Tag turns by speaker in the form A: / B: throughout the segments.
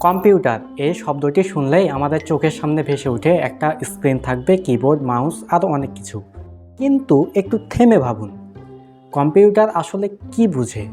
A: Computer এই শব্দটি শুনলেই আমাদের চোখের সামনে ভেসে উঠে একটা স্ক্রিন থাকবে, কিবোর্ড, মাউস আরও অনেক কিছু। কিন্তু একটু থেমে ভাবুন, কম্পিউটার আসলে কি বুঝে?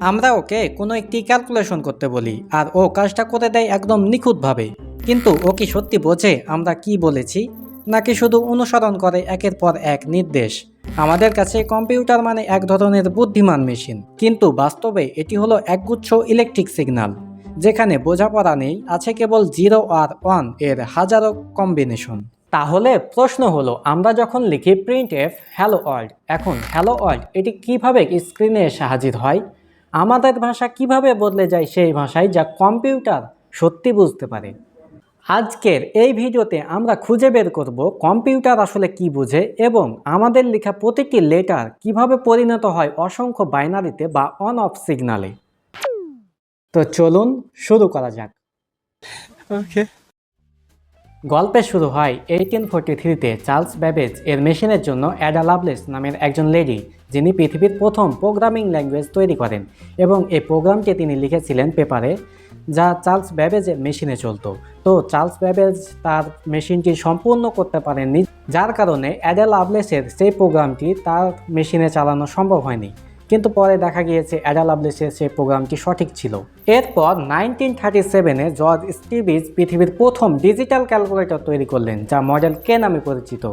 A: আমরা ওকে কোনো একটি ক্যালকুলেশন করতে বলি, আর ও কাজটা করে দেয় একদম নিখুঁতভাবে। কিন্তু ও কি সত্যি বোঝে আমরা কি বলেছি? নাকি শুধু অনুসরণ করে একের পর এক নির্দেশ? আমাদের কাছে কম্পিউটার মানে এক ধরনের বুদ্ধিমান মেশিন। কিন্তু বাস্তবে এটি হলো একগুচ্ছ ইলেকট্রিক সিগন্যাল। যেখানে বোঝাপড়া নেই, আছে কেবল জিরো আর ওয়ানের হাজারো কম্বিনেশন তাহলে প্রশ্ন হলো, আমরা যখন লিখি প্রিন্ট এফ হ্যালো ওয়ার্ল্ড এখন হ্যালো ওয়ার্ল্ড এটি কীভাবে স্ক্রিনে এসে হাজির হয়? আমাদের ভাষা কীভাবে বদলে যায় সেই ভাষায় যা কম্পিউটার সত্যি বুঝতে পারে? আজকের এই ভিডিওতে আমরা খুঁজে বের করব কম্পিউটার আসলে কি বোঝে এবং আমাদের লেখা প্রতিটি লেটার কীভাবে পরিণত হয় অসংখ্য বাইনারিতে বা অন অফ সিগনালে তো চলুন শুরু করা যাক।
B: Okay.
A: গল্পের শুরু হয় এইটিন ফোরটি থ্রিতে চার্লস ব্যাবেজ এর মেশিনের জন্য অ্যাডা লাভলেস নামের একজন লেডি যিনি পৃথিবীর প্রথম প্রোগ্রামিং ল্যাঙ্গুয়েজ তৈরি করেন এবং এই প্রোগ্রামটি তিনি লিখেছিলেন পেপারে যা চার্লস ব্যাবেজের মেশিনে চলতো। তো চার্লস ব্যাবেজ তার মেশিনটি সম্পূর্ণ করতে পারেননি যার কারণে অ্যাডা লাভলেসের সেই প্রোগ্রামটি তার মেশিনে চালানো সম্ভব হয়নি। কিন্তু পরে দেখা গিয়েছে অ্যাডা লাভলেসের সেই প্রোগ্রামটি সঠিক ছিল। এরপর নাইনটিন থার্টি সেভেনে জর্জ স্টিভিজ পৃথিবীর প্রথম ডিজিটাল ক্যালকুলেটর তৈরি করলেন, যা মডেল কে নামে পরিচিত।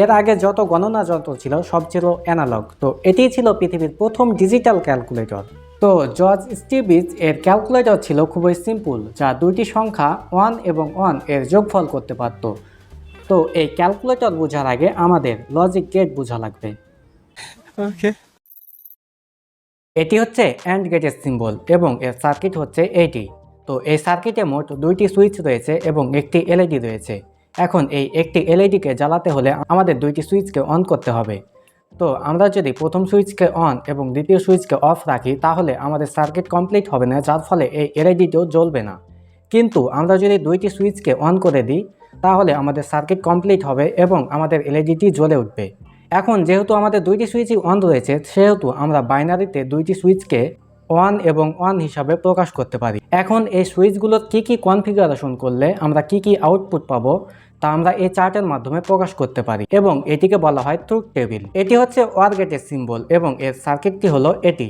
A: এর আগে যত গণনা যন্ত্র ছিল, সব ছিল অ্যানালগ তো এটিই ছিল পৃথিবীর প্রথম ডিজিটাল ক্যালকুলেটর। তো জর্জ স্টিভিজ এর ক্যালকুলেটর ছিল খুবই সিম্পল যা দুইটি সংখ্যা ওয়ান এবং ওয়ানের যোগফল করতে পারত। তো এই ক্যালকুলেটর বোঝার আগে আমাদের লজিক গেট বোঝা লাগবে।
B: Okay.
A: এটি হচ্ছে অ্যান্ড গেটের সিম্বল এবং এর সার্কিট হচ্ছে এইটি তো এই সার্কিটে মোট দুইটি সুইচ রয়েছে এবং একটি এলইডি রয়েছে। এখন এই একটি এলইডিকে জ্বালাতে হলে আমাদের দুইটি সুইচকে অন করতে হবে। তো আমরা যদি প্রথম সুইচকে অন এবং দ্বিতীয় সুইচকে অফ রাখি, তাহলে আমাদের সার্কিট কমপ্লিট হবে না, যার ফলে এই এলইডিটিও জ্বলবে না। কিন্তু আমরা যদি দুইটি সুইচকে অন করে দিই, তাহলে আমাদের সার্কিট কমপ্লিট হবে এবং আমাদের এলইডিটি জ্বলে উঠবে। এখন যেহেতু আমাদের দুইটি সুইচই অন রয়েছে, সেহেতু আমরা বাইনারিতে দুইটি সুইচকে ওয়ান এবং ওয়ান হিসাবে প্রকাশ করতে পারি। এখন এই সুইচগুলোর কী কী কনফিগারেশন করলে আমরা কি কি আউটপুট পাবো, তা আমরা এই চার্টের মাধ্যমে প্রকাশ করতে পারি এবং এটিকে বলা হয় ট্রুথ টেবিল। এটি হচ্ছে ওয়ার গেটের সিম্বল এবং এর সার্কিটটি হলো এটি।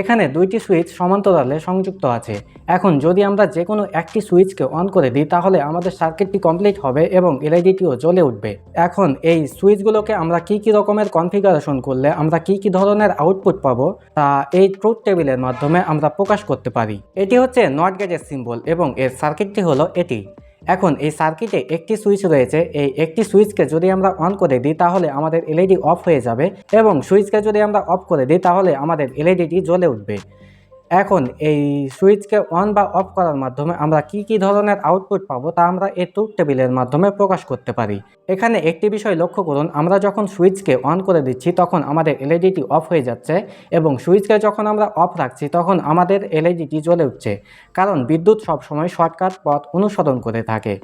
A: এখানে দুইটি সুইচ সমান্তরালে সংযুক্ত আছে। এখন যদি আমরা যে কোনো একটি সুইচকে অন করে দিই, তাহলে আমাদের সার্কিটটি কমপ্লিট হবে এবং এলআইডিটিও জ্বলে উঠবে। এখন এই সুইচগুলোকে আমরা কি কি রকমের কনফিগারেশন করলে আমরা কি কি ধরনের আউটপুট পাবো, তা এই ট্রুথ টেবিলের মাধ্যমে আমরা প্রকাশ করতে পারি। এটি হচ্ছে নট গেটের সিম্বল এবং এর সার্কিটটি হলো এটি। এখন এই সার্কিটে একটি সুইচ রয়েছে। এই একটি সুইচকে যদি আমরা অন করে দিই, তাহলে আমাদের এলইডি অফ হয়ে যাবে এবং সুইচকে যদি আমরা অফ করে দিই, তাহলে আমাদের এলইডিটি জ্বলে উঠবে। এখন এই সুইচকে অন বা অফ করার মাধ্যমে আমরা কি কি ধরনের আউটপুট পাবো তা আমরা এই ট্রুথ টেবিলের মাধ্যমে প্রকাশ করতে পারি। এখানে একটি বিষয় লক্ষ্য করুন, আমরা যখন সুইচকে অন করে দিচ্ছি তখন আমাদের এলইডিটি অফ হয়ে যাচ্ছে এবং সুইচকে যখন আমরা অফ রাখছি তখন আমাদের এলইডিটি জ্বলে উঠছে, কারণ বিদ্যুৎ সবসময় শর্টকাট পথ অনুসরণ করে থাকে।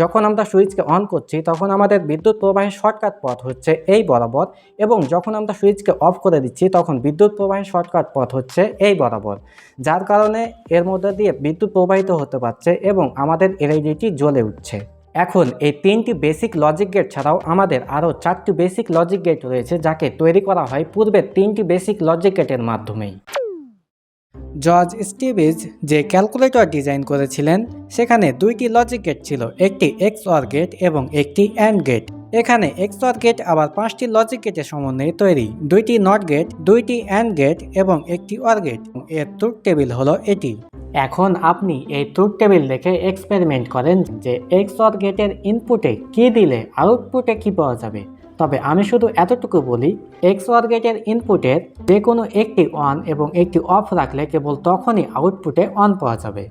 A: যখন আমরা সুইচকে অন করছি তখন আমাদের বিদ্যুৎ প্রবাহের শর্টকাট পথ হচ্ছে এই বরাবর এবং যখন আমরা সুইচকে অফ করে দিচ্ছি তখন বিদ্যুৎ প্রবাহের শর্টকাট পথ হচ্ছে এই বরাবর। যার কারণে এর মধ্যে দিয়ে বিদ্যুৎ প্রবাহিত হতে পারছে এবং আমাদের এলইডিটি জ্বলে উঠছে। এখন এই তিনটি বেসিক লজিক গেট ছাড়াও আমাদের আরও চারটি বেসিক লজিক গেট রয়েছে, যাকে তৈরি করা হয় পূর্বের তিনটি বেসিক লজিক গেটের মাধ্যমেই। জর্জ স্টিভিজ যে ক্যালকুলেটর ডিজাইন করেছিলেন, সেখানে দুইটি লজিক গেট ছিল, একটি এক্স অর গেট এবং একটি অ্যান্ড গেট। এখানে এক্স অর গেট আবার পাঁচটি লজিক গেটের সমন্বয়ে তৈরি, দুইটি নট গেট, দুইটি অ্যান্ড গেট এবং একটি অর গেট। এর ট্রুথ টেবিল হলো এটি। এখন আপনি এই ট্রুথ টেবিল দেখে এক্সপেরিমেন্ট করেন যে এক্স অর গেটের ইনপুটে কি দিলে আউটপুটে কি পাওয়া যাবে। তবে আমি শুধু এতটুকু বলি এক্স ওয়ার গেটের ইনপুটের যে কোনো একটি অন এবং একটি অফ রাখলে কেবল তখনই আউটপুটে অন পাওয়া যাবে।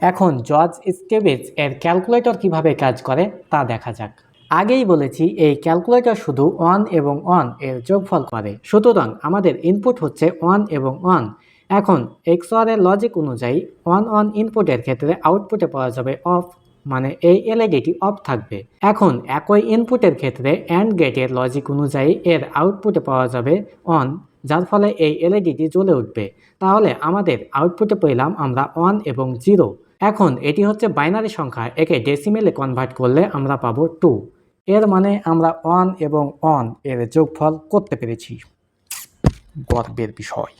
A: এখন জর্জ স্টেভিজ এর ক্যালকুলেটর কীভাবে কাজ করে তা দেখা যাক। আগেই বলেছি, এই ক্যালকুলেটর শুধু অন এবং অন এর যোগফল করে। সুতরাং আমাদের ইনপুট হচ্ছে অন এবং অন এখন এক্সের লজিক অনুযায়ী অন অন ইনপুটের ক্ষেত্রে আউটপুটে পাওয়া যাবে অফ মানে এই এলইডিটি অফ থাকবে। এখন একই ইনপুটের ক্ষেত্রে অ্যান্ড গেটের লজিক অনুযায়ী এর আউটপুটে পাওয়া যাবে অন যার ফলে এই এলইডিটি জ্বলে উঠবে। তাহলে আমাদের আউটপুটে পেলাম আমরা অন এবং জিরো এখন এটি হচ্ছে বাইনারি সংখ্যা, একে ডেসিমেলে কনভার্ট করলে আমরা পাবো টু এর মানে আমরা অন এবং অন এর যোগফল করতে পেরেছি। গর্বের বিষয়।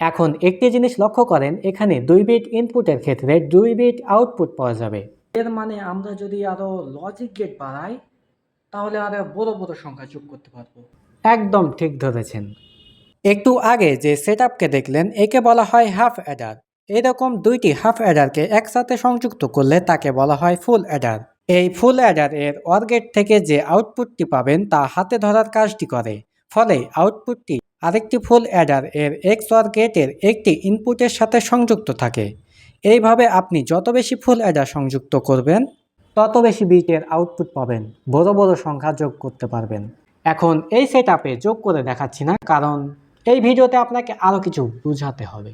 A: এখন একটি জিনিস লক্ষ্য করেন এখানে দুই বিট ইনপুটের ক্ষেত্রে দুই বিট আউটপুট পাওয়া যাবে। এর মানে আমরা যদি আরও লজিক গেট বাড়াই তাহলে আরও বড় বড় সংখ্যা যোগ করতে পারব। একদম ঠিক ধরেছেন। একটু আগে যে সেট দেখলেন একে বলা হয় হাফ অ্যাডার এরকম দুইটি হাফ অ্যাডারকে একসাথে সংযুক্ত করলে তাকে বলা হয় ফুল অ্যাডার এই ফুল অ্যাডার এর অর গেট থেকে যে আউটপুটটি পাবেন তা হাতে ধরার কাজটি করে। ফলে আউটপুটটি আরেকটি ফুল অ্যাডার এর এক্স অর গেটের একটি ইনপুটের সাথে সংযুক্ত থাকে। এইভাবে আপনি যত বেশি ফুল অ্যাডার সংযুক্ত করবেন, তত বেশি বিটের আউটপুট পাবেন, বড় বড় সংখ্যা যোগ করতে পারবেন। এখন এই সেট যোগ করে দেখাচ্ছি না, কারণ এই ভিডিওতে আপনাকে আরও কিছু বোঝাতে হবে।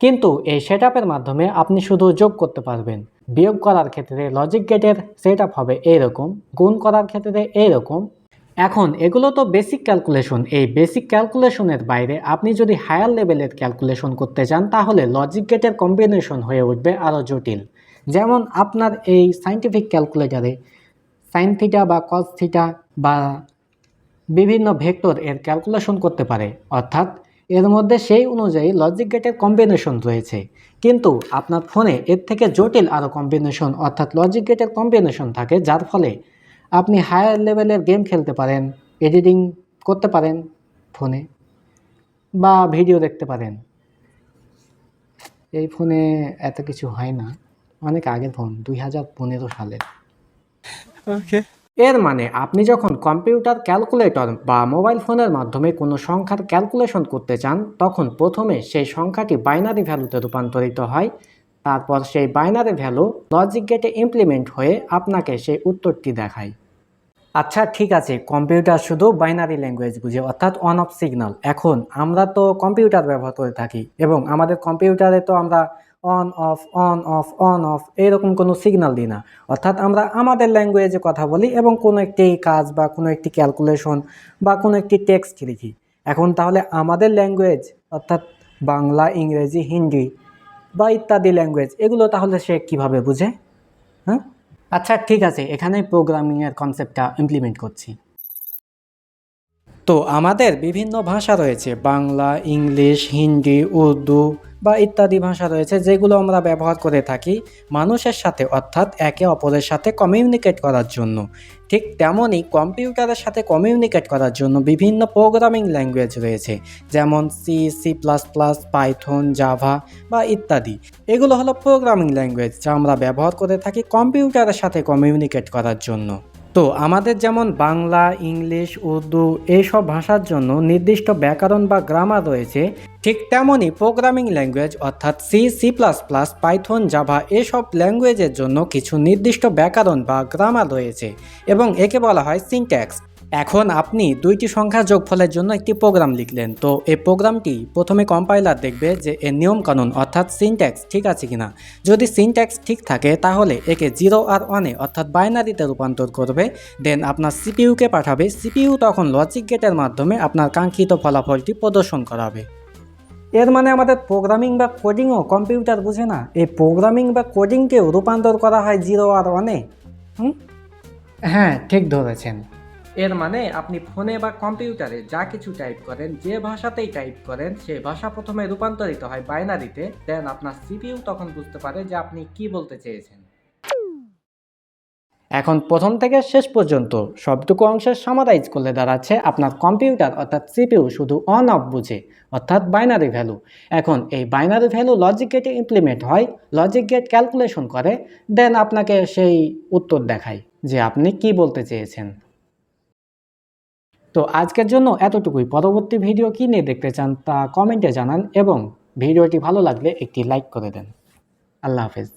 A: কিন্তু এই সেট মাধ্যমে আপনি শুধু যোগ করতে পারবেন। বিয়োগ করার ক্ষেত্রে লজিক গেটের সেট হবে এইরকম, গুণ করার ক্ষেত্রে এইরকম এখন, এগুলো তো বেসিক ক্যালকুলেশন এই বেসিক ক্যালকুলেশনের বাইরে আপনি যদি হায়ার লেভেলের ক্যালকুলেশন করতে চান, তাহলে লজিক গেটের কম্বিনেশন হয়ে উঠবে আরও জটিল। যেমন আপনার এই সাইন্টিফিক ক্যালকুলেটারে সাইন থিটা বা কস থিটা বা বিভিন্ন ভেক্টর এর ক্যালকুলেশন করতে পারে। অর্থাৎ, এর মধ্যে সেই অনুযায়ী লজিক গেটের কম্বিনেশন রয়েছে। কিন্তু আপনার ফোনে এর থেকে জটিল আরও কম্বিনেশন অর্থাৎ লজিক গেটের কম্বিনেশন থাকে, যার ফলে আপনি হায়ার লেভেলের গেম খেলতে পারেন এডিটিং করতে পারেন ফোনে বা ভিডিও দেখতে পারেন। এই ফোনে এত কিছু হয় না অনেক আগের ফোন দুই হাজার পনেরো সালের. এর মানে আপনি যখন কম্পিউটার ক্যালকুলেটর বা মোবাইল ফোনের মাধ্যমে কোনো সংখ্যার ক্যালকুলেশন করতে চান তখন প্রথমে সেই সংখ্যাটি বাইনারি ভ্যালুতে রূপান্তরিত হয় তারপর সেই বাইনারি ভ্যালু লজিক গেটে ইমপ্লিমেন্ট হয়ে আপনাকে সেই উত্তরটি দেখায়। আচ্ছা ঠিক আছে। কম্পিউটার শুধু বাইনারি ল্যাঙ্গুয়েজ বুঝে, অর্থাৎ অন অফ সিগনাল এখন আমরা তো কম্পিউটার ব্যবহার করে থাকি এবং আমাদের কম্পিউটারে তো আমরা on off on off on off এরকম কোনো সিগনাল দিই না। অর্থাৎ আমরা আমাদের ল্যাঙ্গুয়েজে কথা বলি এবং কোনো একটি কাজ বা কোনো একটি ক্যালকুলেশন বা কোনো একটি টেক্সট লিখি। এখন তাহলে আমাদের ল্যাঙ্গুয়েজ, অর্থাৎ বাংলা, ইংরেজি, হিন্দি বা ইত্যাদি ল্যাঙ্গুয়েজ, এগুলো তাহলে সে কীভাবে বুঝে? হ্যাঁ? আচ্ছা ঠিক আছে এখানে প্রোগ্রামিংয়ের কনসেপ্টটা ইমপ্লিমেন্ট করছি। তো আমাদের বিভিন্ন ভাষা রয়েছে, বাংলা, ইংলিশ, হিন্দি, উর্দু বা ইত্যাদি ভাষা রয়েছে যেগুলো আমরা ব্যবহার করে থাকি মানুষের সাথে, অর্থাৎ একে অপরের সাথে কমিউনিকেট করার জন্য। ঠিক তেমনই কম্পিউটারের সাথে কমিউনিকেট করার জন্য বিভিন্ন প্রোগ্রামিং ল্যাঙ্গুয়েজ রয়েছে, যেমন C C plus plus Python Java বা ইত্যাদি। এগুলো হলো প্রোগ্রামিং ল্যাঙ্গুয়েজ যা আমরা ব্যবহার করে থাকি কম্পিউটারের সাথে কমিউনিকেট করার জন্য। তো আমাদের যেমন বাংলা, ইংলিশ, উর্দু এইসব ভাষার জন্য নির্দিষ্ট ব্যাকরণ বা গ্রামার রয়েছে ঠিক তেমনই প্রোগ্রামিং ল্যাঙ্গুয়েজ অর্থাৎ C C plus plus Python Java এসব ল্যাঙ্গুয়েজের জন্য কিছু নির্দিষ্ট ব্যাকরণ বা গ্রামার রয়েছে এবং একে বলা হয় সিনট্যাক্স এখন আপনি দুইটি সংখ্যা যোগফলের জন্য একটি প্রোগ্রাম লিখলেন, তো এই প্রোগ্রামটি প্রথমে কম্পাইলার দেখবে যে এর নিয়মকানুন অর্থাৎ সিনট্যাক্স ঠিক আছে কিনা। যদি সিনট্যাক্স ঠিক থাকে, তাহলে একে জিরো আর ওয়ানে অর্থাৎ বাইনারিতে রূপান্তর করবে দেন আপনার সিপিইউকে পাঠাবে। সিপিইউ তখন লজিক গেটের মাধ্যমে আপনার কাঙ্ক্ষিত ফলাফলটি প্রদর্শন করাবে। এর মানে আমাদের প্রোগ্রামিং বা কোডিংও কম্পিউটার বুঝে না। এই প্রোগ্রামিং বা কোডিংকেও রূপান্তর করা হয় জিরো আর ওয়ানে হুম? হ্যাঁ ঠিক ধরেছেন। এর মানে আপনি ফোনে বা কম্পিউটারে যা কিছু টাইপ করেন যে ভাষাতেই টাইপ করেন সেই ভাষা প্রথমে রূপান্তরিত হয় বাইনারিতে দেন আপনার সিপিইউ তখন বুঝতে পারে যে আপনি কি বলতে চেয়েছেন। এখন প্রথম থেকে শেষ পর্যন্ত সবটুকু অংশের সামারাইজ করলে দাঁড়াচ্ছে আপনার কম্পিউটার, অর্থাৎ সিপিউ শুধু অন অফ বুঝে, অর্থাৎ বাইনারি ভ্যালু এখন এই বাইনারি ভ্যালু লজিক গেটে ইমপ্লিমেন্ট হয় লজিক গেট ক্যালকুলেশন করে দেন আপনাকে সেই উত্তর দেখায় যে আপনি কি বলতে চেয়েছেন। তো আজকের জন্য এতটুকুই। পরবর্তী ভিডিও কী নিয়ে দেখতে চান তা কমেন্টে জানান এবং ভিডিওটি ভালো লাগলে একটি লাইক করে দেন। আল্লাহ হাফেজ।